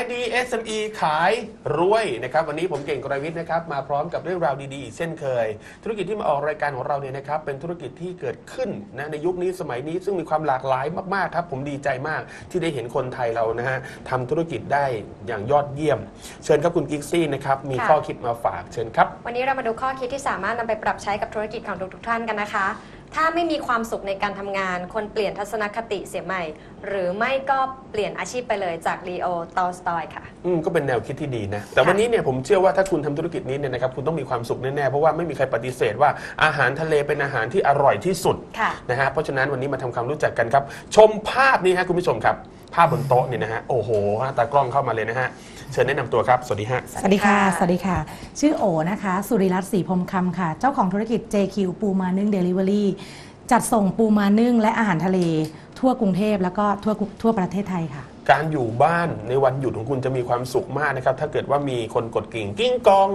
ายดี SME ขายรวยนะครับวันนี้ผมเก่งกรวิทย์นะครับมาพร้อมกับเรื่องราวดีๆอีกเช่นเคย ธุรกิจที่มาออกรายการของเราเนี่ยนะครับเป็นธุรกิจที่เกิดขึ้นนะในยุคนี้สมัยนี้ซึ่งมีความหลากหลายมากๆครับผมดีใจมากที่ได้เห็นคนไทยเรานะฮะทำธุรกิจได้อย่างยอดเยี่ยม เชิญครับคุณกิกซี่นะครับมีค่ะ ข้อคิดมาฝากเชิญครับ วันนี้เรามาดูข้อคิดที่สามารถนำไปปรับใช้กับธุรกิจของทุกๆท่านกันนะคะ ถ้าไม่มีความสุขในการทำงานควรเปลี่ยนทัศนคติเสียใหม่ หรือไม่ก็เปลี่ยนอาชีพไปเลยจากลีโอตอลสตอยค่ะ อืมก็เป็นแนวคิดที่ดีนะ แต่ค่ะวันนี้เนี่ยผมเชื่อว่าถ้าคุณทำธุรกิจนี้เนี่ยนะครับคุณต้องมีความสุขแน่ๆ เพราะว่าไม่มีใครปฏิเสธว่าอาหารทะเลเป็นอาหารที่อร่อยที่สุดค่ะ นะฮะเพราะฉะนั้นวันนี้มาทำความรู้จักกันครับ ชมภาพนี้ฮะคุณผู้ชมครับ ภาพบนโต๊ะเนี่ยนะฮะ โอ้โหตากล้องเข้ามาเลยนะฮะ เชิญแนะนำตัวครับ สวัสดีฮะ สวัสดีค่ะ สวัสดีค่ะ ชื่อโอนะคะ สุริรัตน์ศรีพรมคำค่ะ เจ้าของธุรกิจ JQ ปูมานึ่งเดลิเวอรี่จัดส่งปูมานึ่งและอาหารทะเล ทั่วกรุงเทพแล้วก็ทั่วทั่วประเทศไทยค่ะการอยู่บ้านในวันหยุดของคุณจะมีความสุขมากนะครับ ถ้าเกิดว่ามีคนกดกิ่งกิ้งกอง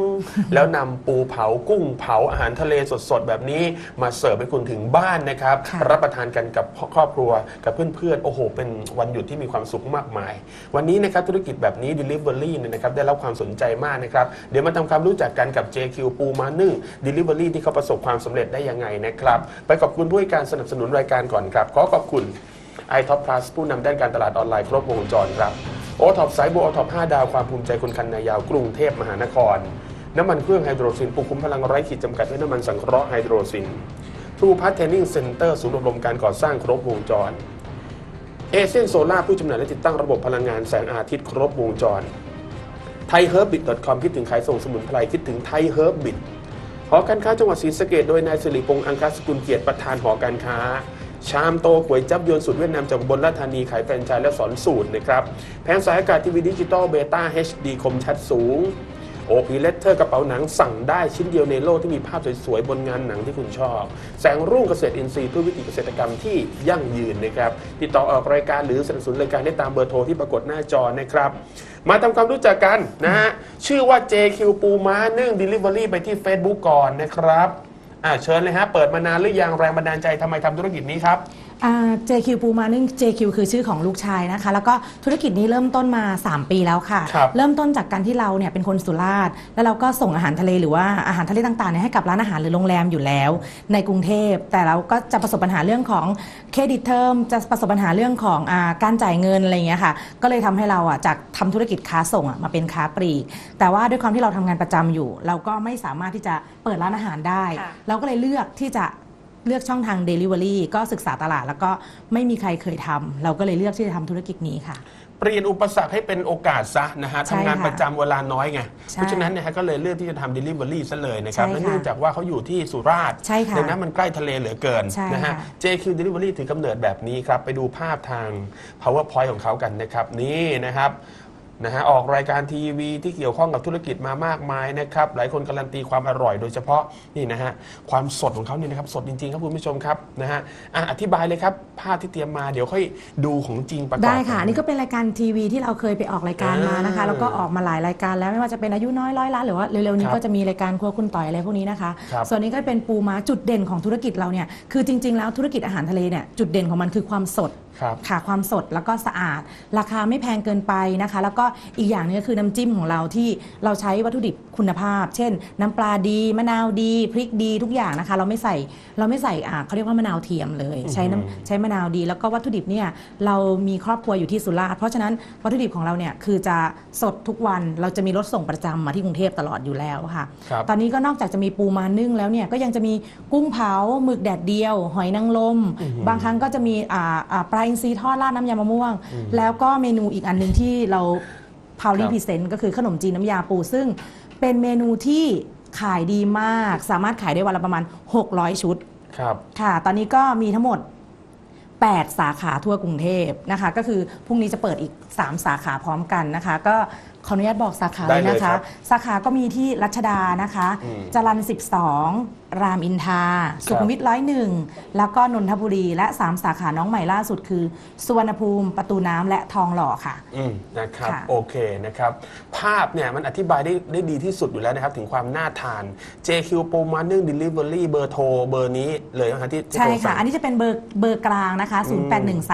แล้วนำปูเผากุ้งเผาอาหารทะเลสดๆ แบบนี้มาเสิร์ฟให้คุณถึงบ้านนะครับ ค่ะรับประทานกันกับครอบครัวกับเพื่อนๆ โอ้โห เป็นวันหยุดที่มีความสุขมากมาย วันนี้นะครับธุรกิจแบบนี้ Delivery เนี่ยนะครับได้รับความสนใจมากนะครับ เดี๋ยวมาทำความรู้จักกันกับ JQ ปูมานึ่ง Delivery ที่เขาประสบความสำเร็จได้ยังไงนะครับ ไปขอบคุณผู้ให้การสนับสนุนรายการก่อนครับ ขอขอบคุณ i t o p Plus ผู้นำด้านการตลาดออนไลน์ครบวงจรครับโอท็อปสายบัวโอท็อป5ดาวความภูมิใจคนคันนายาวกรุงเทพมหานคร น้ำมันเครื่องไฮโดรซินปลุกคุ้มพลังไร้ขีดจำกัดด้วยน้ำมันสังเคราะห์ไฮโดรซินทรูพัฒเทนนิ่งเซ็นเตอร์ศูนย์อบรมการก่อสร้างครบวงจรเอเชียนโซล่าผู้จำหน่ายและติดตั้งระบบพลังงานแสงอาทิตย์ครบวงจรไทยเฮิร์บบิท .com คิดถึงขายส่งสมุนไพรคิดถึงไทยเฮิร์บบิทหอการค้าจังหวัดศรีสะเกดโดยนายสิริพงษ์อังคสกุลเกียรติประธานหอการค้า ชามโตก๋วยจับยวนสูตรเวียดนามจากบนราชธานีขายแฟรนไชส์และสอนสูตรนะครับแผงสายอากาศทีวีดิจิตอลเบต้า HD คมชัดสูงโอพีเลตเตอร์กระเป๋าหนังสั่งได้ชิ้นเดียวในโลกที่มีภาพสวยๆ บนงานหนังที่คุณชอบ แสงรุ่งเกษตรอินทรีย์เพื่อวิถีเกษตรกรรมที่ยั่งยืนนะครับ ติดต่อออกรายการหรือสนับสนุนรายการได้ตามเบอร์โทรที่ปรากฏหน้าจอนะครับ มาทำความรู้จักกันนะฮะ ชื่อว่า JQ ปูม้านึ่ง Delivery ไปที่ Facebook ก่อนนะครับ อ่าเชิญเลยฮะ เปิดมานานหรือยังแรงบันดาลใจทำไมทำธุรกิจนี้ครับ JQ ปูมานึ่ง JQ คือชื่อของลูกชายนะคะ แล้วก็ธุรกิจนี้เริ่มต้นมา 3 ปีแล้วค่ะ ครับ เริ่มต้นจากการที่เราเนี่ยเป็นคนสุราษฎร์แล้วเราก็ส่งอาหารทะเลหรือว่าอาหารทะเลต่างๆเนี่ยให้กับร้านอาหารหรือโรงแรมอยู่แล้ว ในกรุงเทพ แต่เราก็จะประสบปัญหาเรื่องของเครดิตเทอมจะประสบปัญหาเรื่องของอาการจ่ายเงินอะไรอย่างเงี้ยค่ะ ก็เลยทำให้เราอะจากทำธุรกิจค้าส่งอะมาเป็นค้าปลีก แต่ว่าด้วยความที่เราทำงานประจำอยู่ เราก็ไม่สามารถที่จะเปิดร้านอาหารได้ ค่ะ เราก็เลยเลือกที่จะ เลือกช่องทาง Delivery ก็ศึกษาตลาด แล้วก็ไม่มีใครเคยทำเราก็เลยเลือกที่จะทำธุรกิจนี้ค่ะ เปลี่ยนอุปสรรคให้เป็นโอกาสซะนะฮะใช่ทำงานค่ะประจำเวลาน้อยไงใช่เพราะฉะนั้นเนยฮะก็เลยเลือกที่จะทำ delivery ซะเลยนะครับใช่ค่ะและเนื่องจากว่าเขาอยู่ที่สุราษฎร์ใช่ค่ะดังนั้นมันใกล้ทะเลเหลือเกินใช่นะฮะ ค่ะ JQ delivery ถือกำเนิดแบบนี้ครับ ไปดูภาพทาง powerpoint ของเขากันนะครับ นี่นะครับ นะฮะออกรายการทีวีที่เกี่ยวข้องกับธุรกิจมามากมายนะครับหลายคนการันตีความอร่อยโดยเฉพาะนี่นะฮะความสดของเขาเนี่ยนะครับสดจริงๆครับคุณผู้ชมครับนะฮะอะอธิบายเลยครับภาพที่เตรียมมาเดี๋ยวค่อยดูของจริงประกอบ ได้ค่ะกัอันนี่ก็เป็นรายการทีวีที่เราเคยไปออกรายการมานะคะ อ่าแล้วก็ออกมาหลายรายการแล้วไม่ว่าจะเป็นอายุน้อยร้อยล้านหรือว่าเร็วๆนี้ครับก็จะมีรายการครัวคุณต่อยอะไรพวกนี้นะคะ ครับส่วนนี้ก็เป็นปูม้าจุดเด่นของธุรกิจเราเนี่ยคือจริง ๆ แล้วธุรกิจอาหารทะเลเนี่ยจุดเด่นของมันคือความสด ครับค่ะความสดแล้วก็สะอาด ราคาไม่แพงเกินไปนะคะ แล้วก็อีกอย่างหนึงก็คือน้ำจิ้มของเราที่เราใช้วัตถุดิบคุณภาพ เช่น น้ำปลาดีมะนาวดีพริกดีทุกอย่างนะคะ เราไม่ใส่เราไม่ใส่อ่าเขาเรียกว่ามะนาวเทียมเลย ใช้น้ำใช้มะนาวดี แล้วก็วัตถุดิบเนี่ยเรามีครอบครัวอยู่ที่สุราษฎร์เพราะฉะนั้นวัตถุดิบของเราเนี่ยคือจะสดทุกวันเราจะมีรถส่งประจำมาที่กรุงเทพตลอดอยู่แล้วค่ะครับตอนนี้ก็นอกจากจะมีปูมานึ่งแล้วเนี่ยก็ยังจะมีกุ้งเผาหมึกแดดเดียว หอยนางรมบางครั้งก็จะมีอ่าอ่าปลาอินทรีทอดราดน้ำยามะม่วง แล้วก็เมนูอีกอันหนึ่งที่เราพาวคลี่รับพรีเซนต์ก็คือขนมจีนน้ำยาปู ซึ่งเป็นเมนูที่ขายดีมาก สามารถขายได้วันละประมาณ 600 ชุด ครับ ค่ะ ตอนนี้ก็มีทั้งหมด 8 สาขาทั่วกรุงเทพนะคะ ก็คือพรุ่งนี้จะเปิดอีก 3 สาขาพร้อมกันนะคะ ก็ ขออนุญาตบอกสาขาได้เลยเลยนะครัคะ บสาขาก็มีที่รัชดานะคะอืมจรัน12 รามอินทราสุขุมวิทร้อยหนึ่งแล้วก็นนทบุรีและ 3 สาขาน้องใหม่ล่าสุดคือ สุวรรณภูมิ ประตูน้ำและทองหล่อค่ะ อืมนะครับค่ะ โอเคนะครับ ภาพเนี่ยมันอธิบายได้ได้ดีที่สุดอยู่แล้วนะครับ ถึงความน่าทาน JQ โปรมานึ่ง Delivery เบอร์โทรเบอร์นี้เลยนะฮะที่ที่ใช่โทรค่ะ สั่ง อันนี้จะเป็นเบอร์เบอร์กลางนะคะ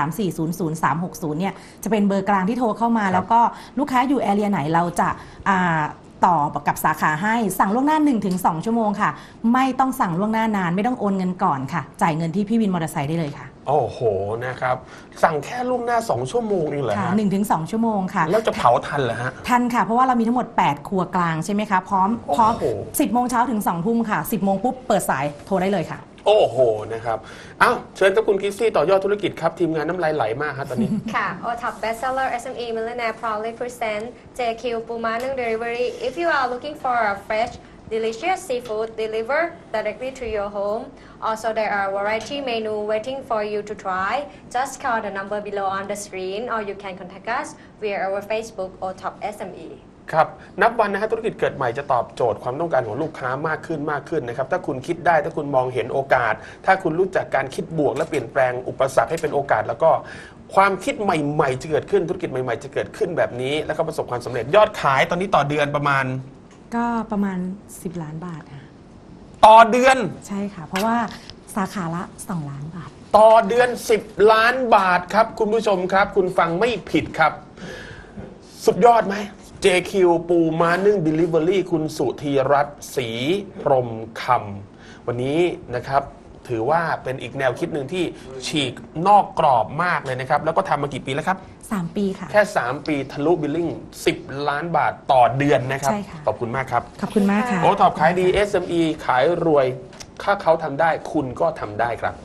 0813400360 เนี่ย จะเป็นเบอร์กลางที่โทรเข้ามา ครับแล้วก็ลูกค้าอยู่แอเรียไหนเราจะอ่าต่อกับสาขาให้สั่งล่วงหน้า 1-2 ชั่วโมงค่ะ ไม่ต้องสั่งล่วงหน้านาน ไม่ต้องโอนเงินก่อนค่ะ จ่ายเงินที่พี่วินมอเตอร์ไซค์ได้เลยค่ะ โอ้โหนะครับ สั่งแค่ล่วงหน้า 2 ชั่วโมงเองเหรอค่ะฮะ1-2ชั่วโมงค่ะ แล้วจะเผาทันเหรอฮะ ทันค่ะ เพราะว่าเรามีทั้งหมด 8 ครัวกลางใช่ไหมคะ พร้อมพร้อมโอ้โห10โมงเช้าถึง2ทุ่มค่ะ 10โมงปุ๊บเปิดสายโทรได้เลยค่ะ โอ้โหนะครับอ้าวเชิญกับคุณคิสซี่ต่อยอดธุรกิจครับทีมงานน้ำลายไหลมากครับตอนนี้ ค่ะ OTOP Bestseller SME Millionaire proudly present JQ Pumanung Delivery. If you are looking for a fresh, delicious seafood delivered directly to your home, also there are variety menu waiting for you to try. Just call the number below on the screen, or you can contact us via our Facebook OTOP SME. ครับนับวันนะฮะธุรกิจเกิดใหม่จะตอบโจทย์ความต้องการของลูกค้ามากขึ้นมากขึ้นนะครับถ้าคุณคิดได้ถ้าคุณมองเห็นโอกาส ถ้าคุณรู้จักการคิดบวก และเปลี่ยนแปลงอุปสรรคให้เป็นโอกาส แล้วก็ความคิดใหม่ๆจะเกิดขึ้นธุรกิจใหม่ๆจะเกิดขึ้นแบบนี้ แล้วก็ประสบความสำเร็จยอดขายตอนนี้ต่อเดือนประมาณ ก็ประมาณ 10 ล้านบาทค่ะต่อเดือนใช่ค่ะ เพราะว่าสาขาละ 2 ล้านบาท ต่อเดือน 10 ล้านบาทครับ คุณผู้ชมครับ คุณฟังไม่ผิดครับ สุดยอดไหม JQ ปูมานึ่ง Delivery คุณสุธีรัตน์ศรีพรหมคำวันนี้นะครับถือว่าเป็นอีกแนวคิดหนึ่งที่ฉีกนอกกรอบมากเลยนะครับ แล้วก็ทำมากี่ปีแล้วครับ 3 ปีค่ะ แค่ 3 ปีทะลุบิลลิ่ง 10 ล้านบาทต่อเดือนนะครับ ใช่ค่ะ ขอบคุณมากครับ ขอบคุณมากค่ะ โอท็อปขายดี SME ขายรวย ถ้าเขาทำได้คุณก็ทำได้ครับ